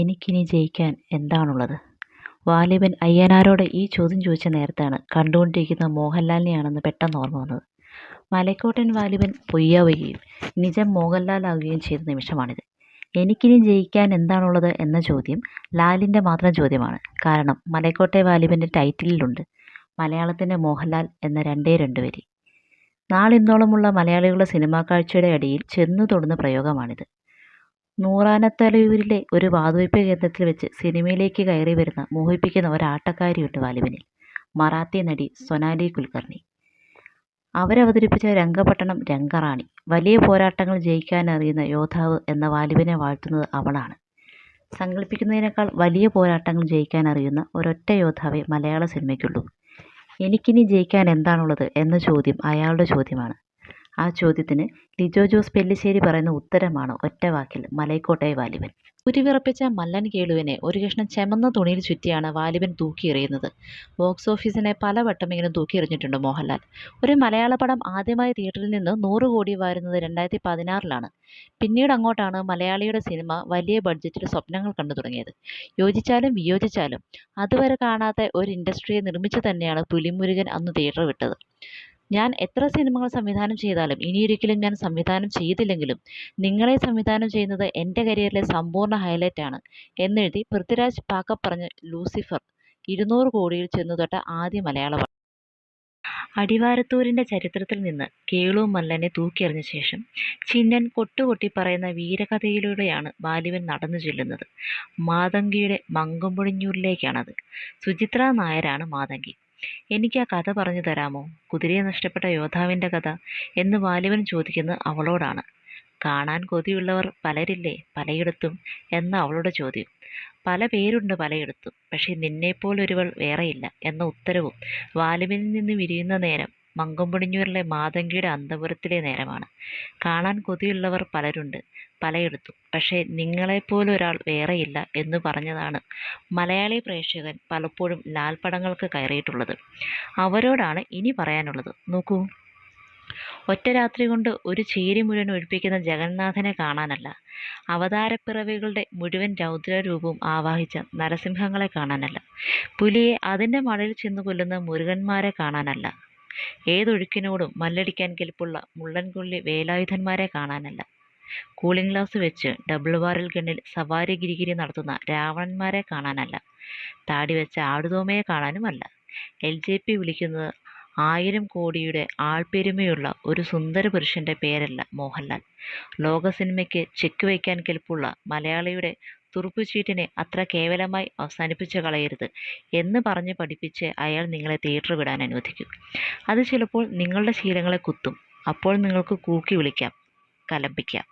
എനിക്കിനി ജയിക്കാൻ എന്താണുള്ളത്? വാലിബൻ അയ്യനാരോട് ഈ ചോദ്യം ചോദിച്ച നേരത്താണ് കണ്ടുകൊണ്ടിരിക്കുന്ന മോഹൻലാലിനെയാണെന്ന് പെട്ടെന്ന് ഓർമ്മ വന്നത്. മലക്കോട്ടൻ വാലിബൻ പൊയ്യാവുകയും നിജം മോഹൻലാലാവുകയും ചെയ്ത നിമിഷമാണിത്. എനിക്കിനി ജയിക്കാൻ എന്താണുള്ളത് എന്ന ചോദ്യം ലാലിന്റെ മാത്രം ചോദ്യമാണ്. കാരണം മലക്കോട്ടെ വാലിബന്റെ ടൈറ്റിലുണ്ട് മലയാളത്തിന്റെ മോഹൻലാൽ എന്ന രണ്ടേ രണ്ട് വരി. നാളിന്നോളമുള്ള മലയാളികളുടെ സിനിമാ കാഴ്ചയുടെ അടിയിൽ ചെന്നു തൊടുന്ന പ്രയോഗമാണിത്. നൂറാനത്തലയൂരിലെ ഒരു വാതുവയ്പ് കേന്ദ്രത്തിൽ വെച്ച് സിനിമയിലേക്ക് കയറി വരുന്ന മോഹിപ്പിക്കുന്ന ഒരാട്ടക്കാരിയുണ്ട് വാലിബനിൽ. മറാത്തി നടി സൊനാലി കുൽക്കർണി. അവരവതരിപ്പിച്ച രംഗപട്ടണം രംഗറാണി. വലിയ പോരാട്ടങ്ങൾ ജയിക്കാനറിയുന്ന യോദ്ധാവ് എന്ന വാലിബനെ വാഴ്ത്തുന്നത് അവളാണ്. സങ്കല്പിക്കുന്നതിനേക്കാൾ വലിയ പോരാട്ടങ്ങൾ ജയിക്കാനറിയുന്ന ഒരൊറ്റ യോദ്ധാവേ മലയാള സിനിമയ്ക്കുള്ളൂ. എനിക്കിനി ജയിക്കാൻ എന്താണുള്ളത് എന്ന ചോദ്യം അയാളുടെ ചോദ്യമാണ്. ആ ചോദ്യത്തിന് ലിജോ ജോസ് പെല്ലിശ്ശേരി പറയുന്ന ഉത്തരമാണ്? ഒറ്റവാക്കിൽ മലൈക്കോട്ടെ വാലിബൻ. ഉരുവിറപ്പിച്ച മല്ലൻ കേളുവിനെ ഒരു കഷ്ണം ചെമന്ന തുണിയിൽ ചുറ്റിയാണ് വാലിബൻ തൂക്കിയെറിയുന്നത് ബോക്സ് ഓഫീസിനെ പലവട്ടം ഇങ്ങനെ തൂക്കിയെറിഞ്ഞിട്ടുണ്ട് മോഹൻലാൽ. ഒരു മലയാള പടം ആദ്യമായി തിയേറ്ററിൽ നിന്ന് നൂറ് കോടി വാരുന്നത് രണ്ടായിരത്തി പതിനാറിലാണ്. പിന്നീട് അങ്ങോട്ടാണ് മലയാളിയുടെ സിനിമ വലിയ ബഡ്ജറ്റിൽ സ്വപ്നങ്ങൾ കണ്ടു തുടങ്ങിയത്. യോജിച്ചാലും വിയോജിച്ചാലും അതുവരെ കാണാത്ത ഒരു ഇൻഡസ്ട്രിയെ നിർമ്മിച്ചു തന്നെയാണ് പുലിമുരുകൻ അന്ന് തിയേറ്റർ വിട്ടത്. ഞാൻ എത്ര സിനിമകൾ സംവിധാനം ചെയ്താലും ഇനിയൊരിക്കലും ഞാൻ സംവിധാനം ചെയ്തില്ലെങ്കിലും നിങ്ങളെ സംവിധാനം ചെയ്യുന്നത് എന്റെ കരിയറിലെ സമ്പൂർണ ഹൈലൈറ്റാണ് എന്നെഴുതി പൃഥ്വിരാജ് പാക്ക പറഞ്ഞ ലൂസിഫർ ഇരുന്നൂറ് കോടിയിൽ ചെന്നുതൊട്ട ആദ്യ മലയാള അടിവാരത്തൂരിന്റെ ചരിത്രത്തിൽ നിന്ന് കേളു മല്ലനെ തൂക്കിയെറിഞ്ഞ ശേഷം ചിന്നൻ കൊട്ടുകൊട്ടി പറയുന്ന വീരകഥയിലൂടെയാണ് ബാലിവൻ നടന്നു ചെല്ലുന്നത്. മാതങ്കിയുടെ മങ്കമ്പൊഴിഞ്ഞൂരിലേക്കാണത് സുചിത്ര നായരാണ് മാതങ്കി. എനിക്ക് ആ കഥ പറഞ്ഞു തരാമോ? കുതിരയെ നഷ്ടപ്പെട്ട യോദ്ധാവിന്റെ കഥ എന്ന് വാലിബൻ ചോദിക്കുന്നത് അവളോടാണ്. കാണാൻ കൊതിയുള്ളവർ പലരില്ലേ? പലയിടത്തും എന്ന അവളുടെ ചോദ്യം. പല പേരുണ്ട് പലയിടത്തും. പക്ഷെ നിന്നെപ്പോലൊരുവൾ വേറെയില്ല എന്ന ഉത്തരവും വാലിബനിൽ നിന്ന് വിരിയുന്ന നേരം മങ്കമ്പൊടിഞ്ഞൂരിലെ മാതങ്കിയുടെ അന്തപുരത്തിലെ നേരമാണ്. കാണാൻ കൊതിയുള്ളവർ പലരുണ്ട്. പലയിടത്തും. പക്ഷേ നിങ്ങളെപ്പോലൊരാൾ വേറെയില്ല എന്ന് പറഞ്ഞതാണ് മലയാളി പ്രേക്ഷകൻ പലപ്പോഴും ലാൽ പടങ്ങൾക്ക് കയറിയിട്ടുള്ളത്. അവരോടാണ് ഇനി പറയാനുള്ളത്. നോക്കൂ. ഒറ്റ രാത്രി കൊണ്ട് ഒരു ചേരി മുഴുവൻ ഒഴിപ്പിക്കുന്ന ജഗന്നാഥനെ കാണാനല്ല. അവതാരപ്പിറവികളുടെ മുഴുവൻ രൗദ്രരൂപവും ആവാഹിച്ച നരസിംഹങ്ങളെ കാണാനല്ല. പുലിയെ അതിന്റെ മടലിൽ ചെന്ന് കൊല്ലുന്ന മുരുകന്മാരെ കാണാനല്ല. ഏതൊഴുക്കിനോടും മല്ലടിക്കാൻ കെൽപ്പുള്ള മുള്ളൻകൊള്ളി വേലായുധന്മാരെ കാണാനല്ല. കൂളിംഗ് ഗ്ലാസ് വെച്ച് ഡബിൾ ബാരൽ ഗണ്ണിൽ സവാരി ഗിരിഗിരി നടത്തുന്ന രാവണന്മാരെ കാണാനല്ല. താടി വെച്ച ആടുതോമയെ കാണാനുമല്ല. എൽ ജെ പി വിളിക്കുന്നത് ആയിരം കോടിയുടെ ആൾപ്പെരുമയുള്ള ഒരു സുന്ദര പുരുഷന്റെ പേരല്ല മോഹൻലാൽ. ലോക സിനിമയ്ക്ക് ചെക്ക് വയ്ക്കാൻ കെൽപ്പുള്ള മലയാളിയുടെ തുറുപ്പുചീട്ടിനെ അത്ര കേവലമായി അവസാനിപ്പിച്ച് കളയരുത് എന്ന് പറഞ്ഞ് പഠിപ്പിച്ച് അയാൾ നിങ്ങളെ തിയേറ്റർ വിടാൻ അനുവദിക്കും. അത് ചിലപ്പോൾ നിങ്ങളുടെ ശീലങ്ങളെ കുത്തും. അപ്പോൾ നിങ്ങൾക്ക് കൂക്കി വിളിക്കാം കലമ്പിക്കാം.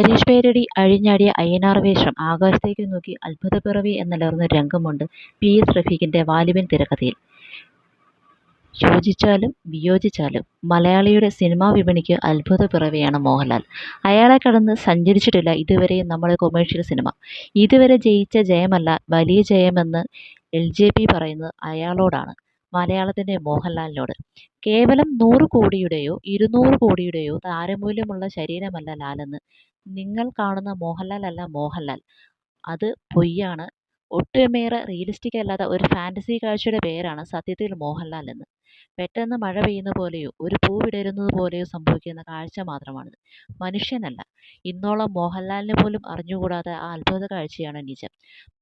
ഹരീഷ് പേരടി അഴിഞ്ഞാടിയ അയ്യനാർ വേഷം ആകാശത്തേക്ക് നോക്കി അത്ഭുതപ്പിറവി എന്നലർന്ന രംഗമുണ്ട് പി എസ് റഫീഖിന്റെ വാലിബൻ തിരക്കഥയിൽ. യോജിച്ചാലും വിയോജിച്ചാലും മലയാളിയുടെ സിനിമാ വിപണിക്ക് അത്ഭുത പിറവിയാണ് മോഹൻലാൽ. അയാളെ കടന്ന് സഞ്ചരിച്ചിട്ടില്ല ഇതുവരെ നമ്മുടെ കൊമേഴ്ഷ്യൽ സിനിമ. ഇതുവരെ ജയിച്ച ജയമല്ല വലിയ ജയമെന്ന് എൽ ജെ പി പറയുന്നത് അയാളോടാണ് മലയാളത്തിന്റെ മോഹൻലാലിനോട്. കേവലം നൂറ് കോടിയുടെയോ ഇരുന്നൂറ് കോടിയുടെയോ താരമൂല്യമുള്ള ശരീരമല്ല ലാലെന്ന് നിങ്ങൾ കാണുന്ന മോഹൻലാൽ അല്ല മോഹൻലാൽ. അത് പൊയ്യാണ് ഒട്ടുമേറെ റിയലിസ്റ്റിക് അല്ലാത്ത ഒരു ഫാന്റസി കാഴ്ചയുടെ പേരാണ് സത്യത്തിൽ മോഹൻലാൽ എന്ന്. പെട്ടെന്ന് മഴ പെയ്യുന്ന പോലെയോ ഒരു പൂ വിടരുന്നത് പോലെയോ സംഭവിക്കുന്ന കാഴ്ച മാത്രമാണിത്. മനുഷ്യനല്ല. ഇന്നോളം മോഹൻലാലിന് പോലും അറിഞ്ഞുകൂടാത്ത ആ അത്ഭുത കാഴ്ചയാണ് നിജം.